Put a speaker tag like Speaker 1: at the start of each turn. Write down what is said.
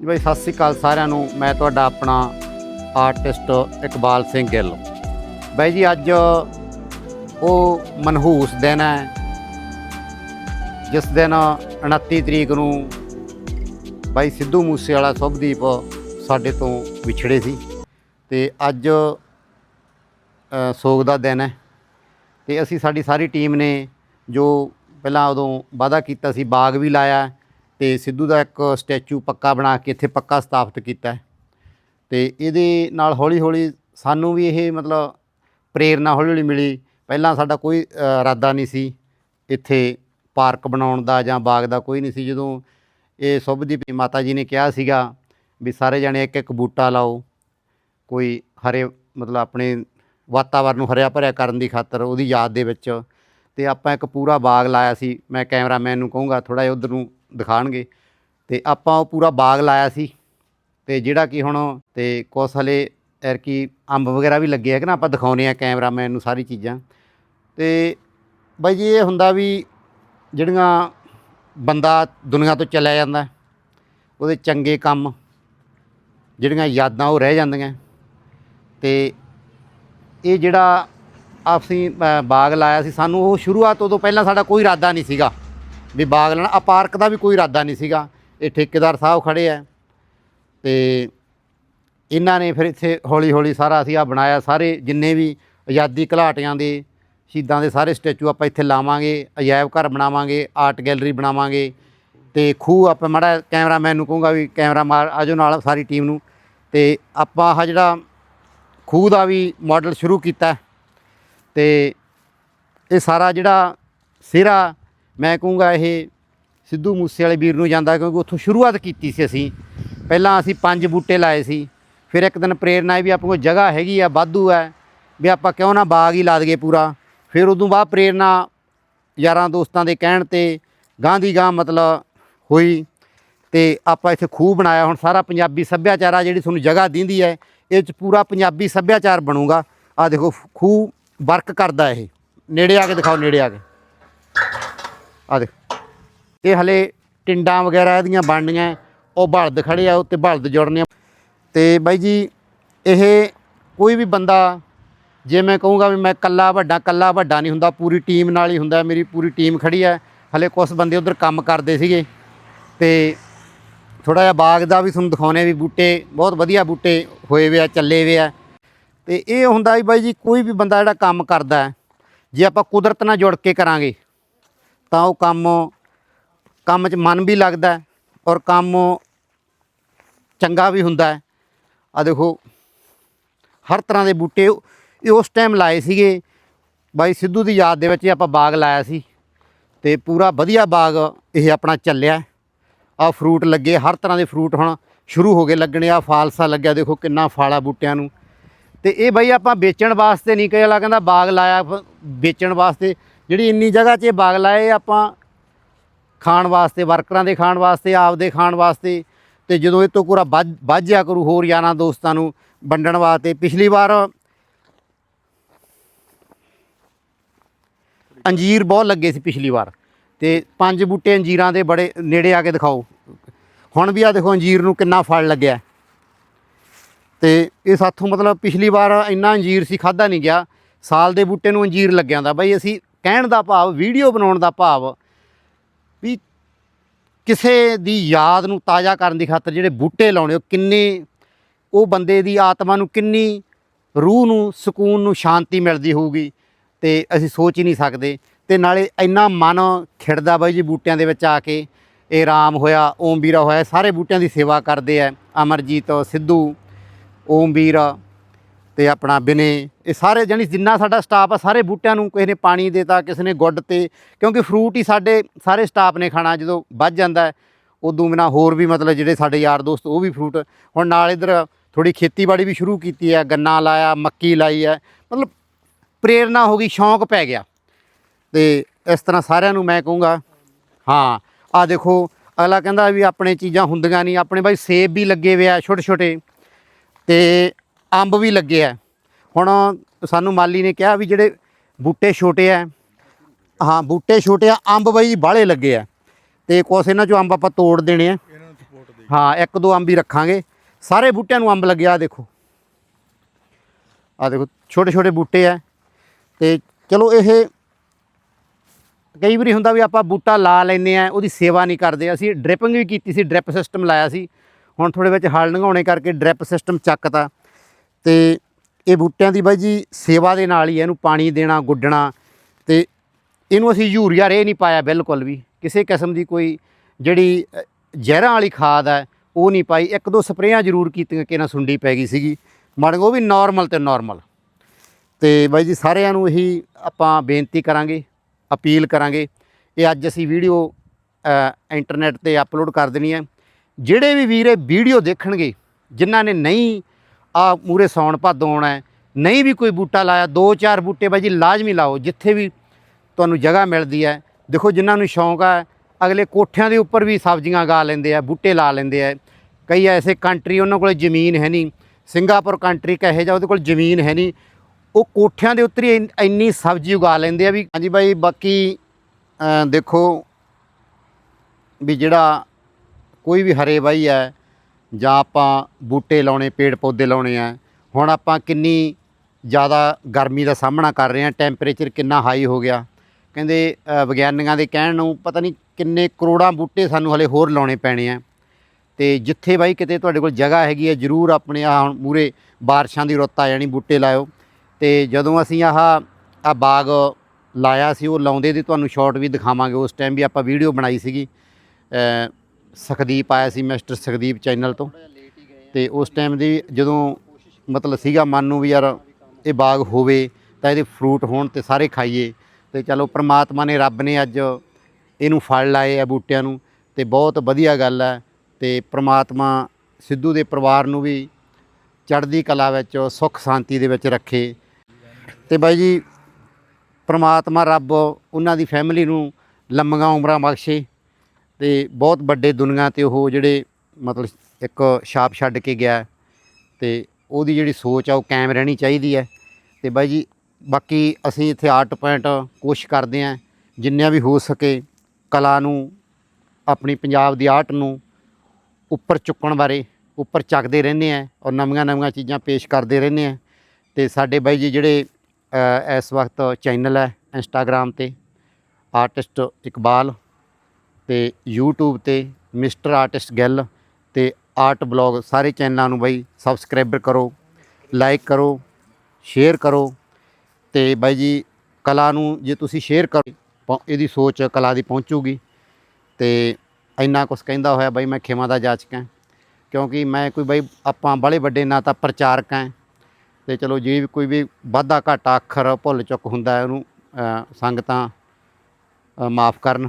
Speaker 1: ਜੀ ਬਾਈ, ਸਤਿ ਸ੍ਰੀ ਅਕਾਲ ਸਾਰਿਆਂ ਨੂੰ। ਮੈਂ ਤੁਹਾਡਾ ਆਪਣਾ ਆਰਟਿਸਟ ਇਕਬਾਲ ਸਿੰਘ ਗਿੱਲ। ਬਾਈ ਜੀ, ਅੱਜ ਉਹ ਮਨਹੂਸ ਦਿਨ ਹੈ। ਜਿਸ ਦਿਨ 29 ਤਰੀਕ ਨੂੰ ਬਾਈ ਸਿੱਧੂ ਮੂਸੇ ਵਾਲਾ ਸੁਭਦੀਪ ਸਾਡੇ ਤੋਂ ਵਿਛੜੇ ਸੀ। ਤੇ ਅੱਜ ਸੋਗ ਦਾ ਦਿਨ ਹੈ। ਤੇ ਅਸੀਂ ਸਾਡੀ ਸਾਰੀ ਟੀਮ ਨੇ ਜੋ ਪਹਿਲਾਂ ਉਦੋਂ ਵਾਅਦਾ ਕੀਤਾ ਸੀ, ਬਾਗ ਵੀ ਲਾਇਆ। ਤੇ ਸਿੱਧੂ ਦਾ ਇੱਕ ਸਟੈਚੂ ਪੱਕਾ ਬਣਾ ਕੇ ਇੱਥੇ ਪੱਕਾ ਸਥਾਪਿਤ ਕੀਤਾ ਹੈ। ਤੇ ਇਹਦੇ ਨਾਲ ਹੌਲੀ ਹੌਲੀ ਸਾਨੂੰ ਵੀ ਇਹ ਮਤਲਬ ਪ੍ਰੇਰਣਾ ਹੌਲੀ ਹੌਲੀ ਮਿਲੀ। ਪਹਿਲਾਂ ਸਾਡਾ ਕੋਈ ਇਰਾਦਾ ਨਹੀਂ ਸੀ ਇੱਥੇ ਪਾਰਕ ਬਣਾਉਣ ਦਾ ਜਾਂ ਬਾਗ ਦਾ ਕੋਈ ਨਹੀਂ ਸੀ। ਜਦੋਂ ਇਹ ਸੁਭਦੀਪ ਮਾਤਾ ਜੀ ਨੇ ਕਿਹਾ ਸੀਗਾ ਵੀ ਸਾਰੇ ਜਣੇ ਇੱਕ ਇੱਕ ਬੂਟਾ ਲਾਓ, ਕੋਈ ਹਰੇ ਮਤਲਬ ਆਪਣੇ ਵਾਤਾਵਰਨ ਨੂੰ ਹਰਿਆ ਭਰਿਆ ਕਰਨ ਦੀ ਖਾਤਰ ਉਹਦੀ ਯਾਦ ਦੇ ਵਿੱਚ ਤੇ ਆਪਾਂ ਇੱਕ ਪੂਰਾ ਬਾਗ ਲਾਇਆ ਸੀ। ਮੈਂ ਕੈਮਰਾਮੈਨ ਨੂੰ ਕਹੂੰਗਾ ਥੋੜਾ ਜਿਹਾ ਉਧਰ ਨੂੰ ਦਿਖਾਣਗੇ। ਤੇ ਆਪਾਂ ਉਹ ਪੂਰਾ ਬਾਗ ਲਾਇਆ ਸੀ। ਤੇ ਜਿਹੜਾ ਕਿ ਹੁਣ ਤੇ ਕੁਛ ਹਲੇ ਐਰਕੀ ਅੰਬ ਵਗੈਰਾ ਵੀ ਲੱਗੇ ਆ ਕਿ ਨਾ, ਆਪਾਂ ਦਿਖਾਉਨੇ ਆ ਕੈਮਰਾਮੈਨ ਨੂੰ ਸਾਰੀ ਚੀਜ਼ਾਂ। ਤੇ ਬਾਈ ਜੀ, ਇਹ ਹੁੰਦਾ ਵੀ ਜਿਹੜੀਆਂ ਬੰਦਾ ਦੁਨੀਆ ਤੋਂ ਚਲਿਆ ਜਾਂਦਾ, ਉਹਦੇ ਚੰਗੇ ਕੰਮ, ਜਿਹੜੀਆਂ ਯਾਦਾਂ ਉਹ ਰਹਿ ਜਾਂਦੀਆਂ। ਤੇ ਇਹ ਜਿਹੜਾ ਆਪਸੀ ਬਾਗ ਲਾਇਆ ਸੀ, ਸਾਨੂੰ ਉਹ ਸ਼ੁਰੂਆਤ ਤੋਂ ਪਹਿਲਾਂ ਸਾਡਾ ਕੋਈ ਇਰਾਦਾ ਨਹੀਂ ਸੀਗਾ। ਵੀ ਬਾਗ ਲੈਣਾ। ਆ ਪਾਰਕ ਦਾ ਵੀ ਕੋਈ ਇਰਾਦਾ ਨਹੀਂ ਸੀਗਾ। ਇਹ ਠੇਕੇਦਾਰ ਸਾਹਿਬ ਖੜੇ ਆ। ਤੇ ਇਹਨਾਂ ਨੇ ਫਿਰ ਇੱਥੇ ਹੌਲੀ ਹੌਲੀ ਸਾਰਾ ਅਸੀਂ ਆ ਬਣਾਇਆ। ਸਾਰੇ ਜਿੰਨੇ ਵੀ ਆਜ਼ਾਦੀ ਘਲਾਟਿਆਂ ਦੇ, ਸ਼ਹੀਦਾਂ ਦੇ ਸਾਰੇ ਸਟੈਚੂ ਆਪਾਂ ਇੱਥੇ ਲਾਵਾਂਗੇ। ਅਜਾਇਬ ਘਰ ਬਣਾਵਾਂਗੇ, ਆਰਟ ਗੈਲਰੀ ਬਣਾਵਾਂਗੇ। ਤੇ ਖੂਹ ਆਪਾਂ ਮਾੜਾ ਕੈਮਰਾਮੈਨ ਨੂੰ ਕਹੂੰਗਾ ਵੀ ਕੈਮਰਾ ਮਾਰ, ਆਜੋ ਨਾਲ ਸਾਰੀ ਟੀਮ ਨੂੰ। ਤੇ ਆਪਾਂ ਆਹ ਜਿਹੜਾ ਖੂਹ ਦਾ ਵੀ ਮਾਡਲ ਸ਼ੁਰੂ ਕੀਤਾ। ਤੇ ਇਹ ਸਾਰਾ ਜਿਹੜਾ ਸਿਰਾ ਮੈਂ ਕਹੂੰਗਾ ਇਹ ਸਿੱਧੂ ਮੂਸੇ ਵਾਲੇ ਵੀਰ ਨੂੰ ਜਾਂਦਾ ਕਿਉਂਕਿ ਉੱਥੋਂ ਸ਼ੁਰੂਆਤ ਕੀਤੀ ਸੀ ਅਸੀਂ। ਪਹਿਲਾਂ ਅਸੀਂ ਪੰਜ ਬੂਟੇ ਲਾਏ ਸੀ। ਫਿਰ ਇੱਕ ਦਿਨ ਪ੍ਰੇਰਨਾ ਆਈ ਵੀ ਆਪਣੇ ਕੋਲ ਜਗ੍ਹਾ ਹੈਗੀ ਆ, ਵਾਧੂ ਹੈ ਵੀ ਆਪਾਂ ਕਿਉਂ ਨਾ ਬਾਗ ਹੀ ਲਾ ਦਈਏ ਪੂਰਾ। ਫਿਰ ਉਦੋਂ ਬਾਅਦ ਪ੍ਰੇਰਨਾ ਯਾਰਾਂ ਦੋਸਤਾਂ ਦੇ ਕਹਿਣ ਤੇ ਗਾਂ ਦੀ ਗਾਂ ਮਤਲਬ ਹੋਈ ਤੇ ਆਪਾਂ ਇੱਥੇ ਖੂਹ ਬਣਾਇਆ। ਹੁਣ ਸਾਰਾ ਪੰਜਾਬੀ ਸੱਭਿਆਚਾਰ ਆ ਜਿਹੜੀ ਤੁਹਾਨੂੰ ਜਗ੍ਹਾ ਦਿੰਦੀ ਹੈ, ਇਹ ਚ ਪੂਰਾ ਪੰਜਾਬੀ ਸੱਭਿਆਚਾਰ ਬਣੂਗਾ। ਆ ਦੇਖੋ, ਖੂਹ ਵਰਕ ਕਰਦਾ ਇਹ। ਨੇੜੇ ਆ ਕੇ ਦਿਖਾਓ, ਨੇੜੇ ਆ ਕੇ। ਆ ਦੇਖ। ਇਹ ਹਲੇ ਟਿੰਡਾਂ ਵਗੈਰਾ ਇਹਦੀਆਂ ਬਣਨੀਆਂ, ਉਹ ਬਲਦ ਖੜੇ ਆ, ਉੱਤੇ ਬਲਦ ਜੁੜਨੇ ਆ। ਤੇ ਬਾਈ ਜੀ, ਇਹ ਕੋਈ ਵੀ ਬੰਦਾ, ਜੇ ਮੈਂ ਕਹੂੰਗਾ ਵੀ ਮੈਂ ਕੱਲਾ ਵੱਡਾ ਕੱਲਾ ਵੱਡਾ ਨਹੀਂ ਹੁੰਦਾ, ਪੂਰੀ ਟੀਮ ਨਾਲ ਹੀ ਹੁੰਦਾ, ਮੇਰੀ ਪੂਰੀ ਟੀਮ ਖੜੀ ਹੈ ਹਲੇ ਕੁਝ ਬੰਦੇ ਉਧਰ ਕੰਮ ਕਰਦੇ ਸੀਗੇ। ਤੇ ਥੋੜਾ ਜਿਹਾ ਬਾਗ ਦਾ ਵੀ ਤੁਹਾਨੂੰ ਦਿਖਾਉਣੇ ਵੀ ਬੂਟੇ, ਬਹੁਤ ਵਧੀਆ ਬੂਟੇ ਹੋਏ ਵੇ ਆ, ਚੱਲੇ ਵੇ ਆ। ਤੇ ਇਹ ਹੁੰਦਾ ਵੀ ਬਾਈ ਜੀ, ਕੋਈ ਵੀ ਬੰਦਾ ਜਿਹੜਾ ਕੰਮ ਕਰਦਾ, ਜੇ ਆਪਾਂ ਕੁਦਰਤ ਨਾਲ ਜੁੜ ਕੇ ਕਰਾਂਗੇ ਤਾਂ ਉਹ ਕੰਮ ਕੰਮ 'ਚ ਮਨ ਵੀ ਲੱਗਦਾ ਔਰ ਕੰਮ ਚੰਗਾ ਵੀ ਹੁੰਦਾ ਆ ਦੇਖੋ, ਹਰ ਤਰ੍ਹਾਂ ਦੇ ਬੂਟੇ ਇਹ ਉਸ ਟਾਈਮ ਲਾਏ ਸੀਗੇ। ਬਾਈ ਸਿੱਧੂ ਦੀ ਯਾਦ ਦੇ ਵਿੱਚ ਆਪਾਂ ਬਾਗ ਲਾਇਆ ਸੀ ਤੇ ਪੂਰਾ ਵਧੀਆ ਬਾਗ ਇਹ ਆਪਣਾ ਚੱਲਿਆ ਆ ਫਰੂਟ ਲੱਗੇ, ਹਰ ਤਰ੍ਹਾਂ ਦੇ ਫਰੂਟ ਹੁਣ ਸ਼ੁਰੂ ਹੋ ਗਏ ਲੱਗਣੇ ਆ ਫਾਲਸਾ ਲੱਗਿਆ, ਦੇਖੋ ਕਿੰਨਾ ਫਾਲਾ ਬੂਟਿਆਂ ਨੂੰ। ਤੇ ਇਹ ਬਾਈ ਆਪਾਂ ਵੇਚਣ ਵਾਸਤੇ ਨਹੀਂ ਕਹੇ ਕਹਿੰਦਾ ਬਾਗ ਲਾਇਆ, ਵੇਚਣ ਵਾਸਤੇ ਜਿਹੜੀ ਇੰਨੀ ਜਗ੍ਹਾ 'ਚ ਇਹ ਬਾਗ ਲਾਏ ਆਪਾਂ ਖਾਣ ਵਾਸਤੇ, ਵਰਕਰਾਂ ਦੇ ਖਾਣ ਵਾਸਤੇ, ਆਪਦੇ ਖਾਣ ਵਾਸਤੇ, ਤੇ ਜਦੋਂ ਇਹ ਤੋਂ ਪੂਰਾ ਵੱਧ ਵੱਧਿਆ ਕਰੂ ਹੋਰ ਯਾਰਾਂ ਦੋਸਤਾਂ ਨੂੰ ਵੰਡਣ ਵਾਸਤੇ, ਪਿਛਲੀ ਵਾਰ ਅੰਜੀਰ ਬਹੁਤ ਲੱਗੇ ਸੀ ਪਿਛਲੀ ਵਾਰ, ਤੇ ਪੰਜ ਬੂਟੇ ਅੰਜੀਰਾਂ ਦੇ ਬੜੇ ਨੇੜੇ ਆ ਕੇ ਦਿਖਾਓ। ਹੁਣ ਵੀ ਆ ਦੇਖੋ ਅੰਜੀਰ ਨੂੰ ਕਿੰਨਾ ਫਲ ਲੱਗਿਆ। ਤੇ ਇਹ ਸਾਥੋਂ ਮਤਲਬ ਪਿਛਲੀ ਵਾਰ ਇੰਨਾ ਅੰਜੀਰ ਸੀ ਖਾਦਾ ਨਹੀਂ ਗਿਆ। ਸਾਲ ਦੇ ਬੂਟੇ ਨੂੰ ਅੰਜੀਰ ਲੱਗਿਆ ਹੁੰਦਾ। ਬਈ ਅਸੀਂ ਕਹਿਣ ਦਾ ਭਾਵ, ਵੀਡੀਓ ਬਣਾਉਣ ਦਾ ਭਾਵ ਵੀ ਕਿਸੇ ਦੀ ਯਾਦ ਨੂੰ ਤਾਜ਼ਾ ਕਰਨ ਦੀ ਖਾਤਰ ਜਿਹੜੇ ਬੂਟੇ ਲਾਉਣੇ, ਉਹ ਕਿੰਨੇ, ਉਹ ਬੰਦੇ ਦੀ ਆਤਮਾ ਨੂੰ ਕਿੰਨੀ ਰੂਹ ਨੂੰ, ਸਕੂਨ ਨੂੰ ਸ਼ਾਂਤੀ ਮਿਲਦੀ ਹੋਊਗੀ ਤੇ ਅਸੀਂ ਸੋਚ ਹੀ ਨਹੀਂ ਸਕਦੇ। ਤੇ ਨਾਲੇ ਇੰਨਾ ਮਨ ਖਿੜਦਾ ਬਾਈ ਜੀ ਬੂਟਿਆਂ ਦੇ ਵਿੱਚ ਆ ਕੇ, ਇਹ ਰਾਮ ਹੋਇਆ, ਓਮ ਵੀਰਾ ਹੋਇਆ ਸਾਰੇ ਬੂਟਿਆਂ ਦੀ ਸੇਵਾ ਕਰਦੇ ਆ। ਅਮਰਜੀਤ, ਸਿੱਧੂ, ਓਮ ਵੀਰ ਤੇ ਆਪਣਾ ਬਿਨੇ, ਇਹ ਸਾਰੇ ਜਾਣੀ ਜਿੰਨਾ ਸਾਡਾ ਸਟਾਫ ਆ, ਸਾਰੇ ਬੂਟਿਆਂ ਨੂੰ ਕਿਸੇ ਨੇ ਪਾਣੀ ਦੇਤਾ, ਕਿਸੇ ਨੇ ਗੁੱਡ ਤੇ, ਕਿਉਂਕਿ ਫਰੂਟ ਹੀ ਸਾਡੇ, ਸਾਰੇ ਸਟਾਫ ਨੇ ਖਾਣਾ, ਜਦੋਂ ਵੱਧ ਜਾਂਦਾ ਉਦੋਂ ਬਿਨਾ ਹੋਰ ਵੀ ਮਤਲਬ ਜਿਹੜੇ ਸਾਡੇ ਯਾਰ ਦੋਸਤ, ਉਹ ਵੀ ਫਰੂਟ ਹੁਣ ਨਾਲ ਇਧਰ ਥੋੜੀ ਖੇਤੀਬਾੜੀ ਵੀ ਸ਼ੁਰੂ ਕੀਤੀ ਹੈ, ਗੰਨਾ ਲਾਇਆ, ਮੱਕੀ ਲਾਈ ਹੈ, ਮਤਲਬ ਪ੍ਰੇਰਣਾ ਹੋ ਗਈ, ਸ਼ੌਂਕ ਪੈ ਗਿਆ। ਤੇ ਇਸ ਤਰ੍ਹਾਂ ਸਾਰਿਆਂ ਨੂੰ ਮੈਂ ਕਹੂੰਗਾ, ਹਾਂ ਆ ਦੇਖੋ, ਅਗਲਾ ਕਹਿੰਦਾ ਵੀ ਆਪਣੇ ਚੀਜ਼ਾਂ ਹੁੰਦੀਆਂ ਨਹੀਂ, ਆਪਣੇ ਬਾਈ ਸੇਬ ਵੀ ਲੱਗੇ ਹੋਏ ਆ ਛੋਟੇ ਛੋਟੇ ਤੇ ਅੰਬ ਵੀ ਲੱਗੇ ਆ। ਹੁਣ ਸਾਨੂੰ ਮਾਲੀ ਨੇ ਕਿਹਾ ਵੀ ਜਿਹੜੇ ਬੂਟੇ ਛੋਟੇ ਆ, ਹਾਂ, ਬੂਟੇ ਛੋਟੇ ਆ, ਅੰਬ ਬਾਈ ਬਾਹਲੇ ਲੱਗੇ ਆ। ਤੇ ਕੁਛ ਇਹਨਾਂ ਚੋਂ ਅੰਬ ਆਪਾਂ ਤੋੜ ਦੇਣੇ ਆ। ਹਾਂ, ਇੱਕ ਦੋ ਅੰਬ ਹੀ ਰੱਖਾਂਗੇ। ਸਾਰੇ ਬੂਟਿਆਂ ਨੂੰ ਅੰਬ ਲੱਗਿਆ ਆਹ ਦੇਖੋ। ਆ ਦੇਖੋ, ਛੋਟੇ ਛੋਟੇ ਬੂਟੇ ਆ। ਤੇ ਚਲੋ ਇਹ ਕਈ ਵਾਰੀ ਹੁੰਦਾ ਵੀ ਆਪਾਂ ਬੂਟਾ ਲਾ ਲੈਨੇ ਆ, ਉਹਦੀ ਸੇਵਾ ਨਹੀਂ ਕਰਦੇ। ਅਸੀਂ ਡ੍ਰਿਪਿੰਗ ਵੀ ਕੀਤੀ ਸੀ, ਡ੍ਰਿਪ ਸਿਸਟਮ ਲਾਇਆ ਸੀ। ਹੁਣ ਥੋੜੇ ਵਿੱਚ ਹਲ ਨਗਾਉਣੇ ਕਰਕੇ ਡ੍ਰਿਪ ਸਿਸਟਮ ਚੱਕਤਾ। ਤੇ ਇਹ ਬੂਟਿਆਂ ਦੀ ਬਾਈ ਜੀ ਸੇਵਾ ਦੇ ਨਾਲ ਹੀ ਹੈ, ਇਹਨੂੰ ਪਾਣੀ ਦੇਣਾ ਗੁੱਡਣਾ ਤੇ ਇਹਨੂੰ ਅਸੀਂ ਯੂਰੀਆ ਰੇ ਨਹੀਂ ਪਾਇਆ ਬਿਲਕੁਲ ਵੀ। ਕਿਸੇ ਕਿਸਮ ਦੀ ਕੋਈ ਜਿਹੜੀ ਜ਼ਹਿਰਾਂ ਵਾਲੀ ਖਾਦ ਹੈ ਉਹ ਨਹੀਂ ਪਾਈ। ਇੱਕ ਦੋ ਸਪਰੇਆਂ ਜ਼ਰੂਰ ਕੀਤੀਆਂ ਕਿ ਨਾ ਸੁੰਡੀ ਪੈ ਗਈ ਸੀਗੀ। ਮਾੜਾ ਉਹ ਵੀ ਨਾਰਮਲ ਤੇ ਨਾਰਮਲ ਤੇ ਬਾਈ ਜੀ ਸਾਰਿਆਂ ਨੂੰ ਇਹੀ ਆਪਾਂ ਬੇਨਤੀ ਕਰਾਂਗੇ ਅਪੀਲ ਕਰਾਂਗੇ। ਇਹ ਅੱਜ ਅਸੀਂ ਵੀਡੀਓ ਇੰਟਰਨੈਟ ਤੇ ਅਪਲੋਡ ਕਰ ਦੇਣੀ ਹੈ। ਜਿਹੜੇ ਵੀ ਵੀਰੇ ਵੀਡੀਓ ਦੇਖਣਗੇ ਜਿਨ੍ਹਾਂ ਨੇ ਨਹੀਂ ਆ ਮੂਰੇ ਸੌਣ ਭਾਦੋਂ ਆਉਣਾ ਹੈ, ਨਹੀਂ ਵੀ ਕੋਈ ਬੂਟਾ ਲਾਇਆ ਦੋ ਚਾਰ ਬੂਟੇ ਬਾਈ ਜੀ ਲਾਜ਼ਮੀ ਲਾਓ ਜਿੱਥੇ ਵੀ ਤੁਹਾਨੂੰ ਜਗ੍ਹਾ ਮਿਲਦੀ ਹੈ। ਦੇਖੋ ਜਿਨ੍ਹਾਂ ਨੂੰ ਸ਼ੌਂਕ ਹੈ ਅਗਲੇ ਕੋਠਿਆਂ ਦੇ ਉੱਪਰ ਵੀ ਸਬਜ਼ੀਆਂ ਗਾ ਲੈਂਦੇ ਆ ਬੂਟੇ ਲਾ ਲੈਂਦੇ ਆ। ਕਈ ਐਸੇ ਕੰਟਰੀ ਉਹਨਾਂ ਕੋਲ ਜ਼ਮੀਨ ਹੈ ਨਹੀਂ। ਸਿੰਗਾਪੁਰ ਕੰਟਰੀ ਕਹੇ ਜਾ ਉਹਦੇ ਕੋਲ ਜ਼ਮੀਨ ਹੈ ਨਹੀਂ। ਉਹ ਕੋਠਿਆਂ ਦੇ ਉੱਤੇ ਹੀ ਇੰਨੀ ਸਬਜ਼ੀ ਉਗਾ ਲੈਂਦੇ ਆ ਵੀ ਹਾਂਜੀ ਬਾਈ ਬਾਕੀ ਦੇਖੋ ਵੀ ਜਿਹੜਾ ਕੋਈ ਵੀ ਹਰੇ ਬਾਈ ਹੈ ਜਾਂ ਆਪਾਂ ਬੂਟੇ ਲਾਉਣੇ ਪੇੜ ਪੌਦੇ ਲਾਉਣੇ ਆ। ਹੁਣ ਆਪਾਂ ਕਿੰਨੀ ਜ਼ਿਆਦਾ ਗਰਮੀ ਦਾ ਸਾਹਮਣਾ ਕਰ ਰਹੇ ਹਾਂ ਟੈਂਪਰੇਚਰ ਕਿੰਨਾ ਹਾਈ ਹੋ ਗਿਆ। ਕਹਿੰਦੇ ਅ, ਵਿਗਿਆਨੀਆਂ ਦੇ ਕਹਿਣ ਨੂੰ ਪਤਾ ਨਹੀਂ ਕਿੰਨੇ ਕਰੋੜਾਂ ਬੂਟੇ ਸਾਨੂੰ ਹਲੇ ਹੋਰ ਲਾਉਣੇ ਪੈਣੇ ਆ। ਤੇ ਜਿੱਥੇ ਬਾਈ ਕਿਤੇ ਤੁਹਾਡੇ ਕੋਲ ਜਗ੍ਹਾ ਹੈਗੀ ਹੈ ਜਰੂਰ ਆਪਣੇ ਆ ਹੁਣ ਮੂਰੇ ਬਾਰਿਸ਼ਾਂ ਦੀ ਰੁੱਤ ਆ ਜਾਣੀ ਬੂਟੇ ਲਾਇਓ। ਤੇ ਜਦੋਂ ਅਸੀਂ ਆਹ ਆ ਬਾਗ ਲਾਇਆ ਸੀ ਉਹ ਲਾਉਂਦੇ ਦੀ ਤੁਹਾਨੂੰ ਸ਼ਾਰਟ ਵੀ ਦਿਖਾਵਾਂਗੇ। ਉਸ ਟਾਈਮ ਵੀ ਆਪਾਂ ਵੀਡੀਓ ਬਣਾਈ ਸੀਗੀ। ਸੁਖਦੀਪ ਆਇਆ ਸੀ ਮਿਸਟਰ ਸੁਖਦੀਪ ਚੈਨਲ ਤੋਂ। ਤੇ ਉਸ ਟਾਈਮ ਦੀ ਜਦੋਂ ਮਤਲਬ ਸੀਗਾ ਮਨ ਨੂੰ ਵੀ ਯਾਰ ਇਹ ਬਾਗ ਹੋਵੇ ਤਾਂ ਇਹਦੇ ਫਰੂਟ ਹੋਣ ਤੇ ਸਾਰੇ ਖਾਈਏ। ਤੇ ਚਲੋ ਪ੍ਰਮਾਤਮਾ ਨੇ ਰੱਬ ਨੇ ਅੱਜ ਇਹਨੂੰ ਫਲ ਲਾਏ ਆ ਬੂਟਿਆਂ ਨੂੰ ਤੇ ਬਹੁਤ ਵਧੀਆ ਗੱਲ ਹੈ ਤੇ ਪ੍ਰਮਾਤਮਾ ਸਿੱਧੂ ਦੇ ਪਰਿਵਾਰ ਨੂੰ ਵੀ ਚੜ੍ਹਦੀ ਕਲਾ ਵਿੱਚ ਸੁੱਖ ਸ਼ਾਂਤੀ ਦੇ ਵਿੱਚ ਰੱਖੇ। ਤੇ ਬਾਈ ਜੀ, ਪ੍ਰਮਾਤਮਾ ਰੱਬ ਉਹਨਾਂ ਦੀ ਫੈਮਿਲੀ ਨੂੰ ਲੰਮੀਆਂ ਉਮਰਾਂ ਬਖਸ਼ੇ। ਤੇ ਬਹੁਤ ਵੱਡੇ ਦੁਨੀਆ ਤੇ ਉਹ ਜਿਹੜੇ ਮਤਲਬ ਇੱਕ ਛਾਪ ਛੱਡ ਕੇ ਗਿਆ ਤੇ ਉਹਦੀ ਜਿਹੜੀ ਸੋਚ ਆ ਉਹ ਕਾਇਮ ਰਹਿਣੀ ਚਾਹੀਦੀ ਹੈ। ਤੇ ਬਾਈ ਜੀ, ਬਾਕੀ ਅਸੀਂ ਇੱਥੇ ਆਰਟ ਪੁਆਇੰਟ ਕੋਸ਼ਿਸ਼ ਕਰਦੇ ਆਂ ਜਿੰਨਿਆਂ ਵੀ ਹੋ ਸਕੇ ਕਲਾ ਨੂੰ, ਆਪਣੀ ਪੰਜਾਬ ਦੀ ਆਰਟ ਨੂੰ ਉੱਪਰ ਚੁੱਕਣ ਬਾਰੇ, ਉੱਪਰ ਚੱਕਦੇ ਰਹਿੰਦੇ ਆਂ ਔਰ ਨਵੀਆਂ ਨਵੀਆਂ ਚੀਜ਼ਾਂ ਪੇਸ਼ ਕਰਦੇ ਰਹਿੰਦੇ ਆਂ ਤੇ ਸਾਡੇ ਬਾਈ ਜੀ ਜਿਹੜੇ ਇਸ ਵਕਤ ਚੈਨਲ ਹੈ ਇੰਸਟਾਗ੍ਰam ਤੇ, ਆਰਟਿਸਟ ਇਕਬਾਲ ਤੇ YouTube ਤੇ ਮਿਸਟਰ ਆਰਟਿਸਟ ਗਿੱਲ ਤੇ ਆਰਟ ਬਲੌਗ ਸਾਰੇ ਚੈਨਲਾਂ ਨੂੰ ਬਾਈ ਸਬਸਕ੍ਰਾਈਬਰ ਕਰੋ ਲਾਈਕ ਕਰੋ ਸ਼ੇਅਰ ਕਰੋ ਤੇ ਬਾਈ ਜੀ ਕਲਾ ਨੂੰ ਜੇ ਤੁਸੀਂ ਸ਼ੇਅਰ ਕਰੋ ਇਹਦੀ ਸੋਚ ਕਲਾ ਦੀ ਪਹੁੰਚੂਗੀ ਤੇ ਇੰਨਾ ਕੁਝ ਕਹਿੰਦਾ ਹੋਇਆ ਬਾਈ ਮੈਂ ਖਿਮਾ ਦਾ ਜਾਚਕ ਹਾਂ ਕਿਉਂਕਿ ਮੈਂ ਕੋਈ ਬਾਈ ਆਪਾਂ ਬੜੇ ਵੱਡੇ ਨਾ ਤਾਂ ਪ੍ਰਚਾਰਕ ਹਾਂ ਤੇ ਚਲੋ ਜੇ ਵੀ ਕੋਈ ਵੀ ਵਾਧਾ ਘਾਟਾ ਅੱਖਰ ਭੁੱਲ ਚੁੱਕ ਹੁੰਦਾ ਉਹਨੂੰ ਸੰਗਤਾਂ ਮਾਫ ਕਰਨ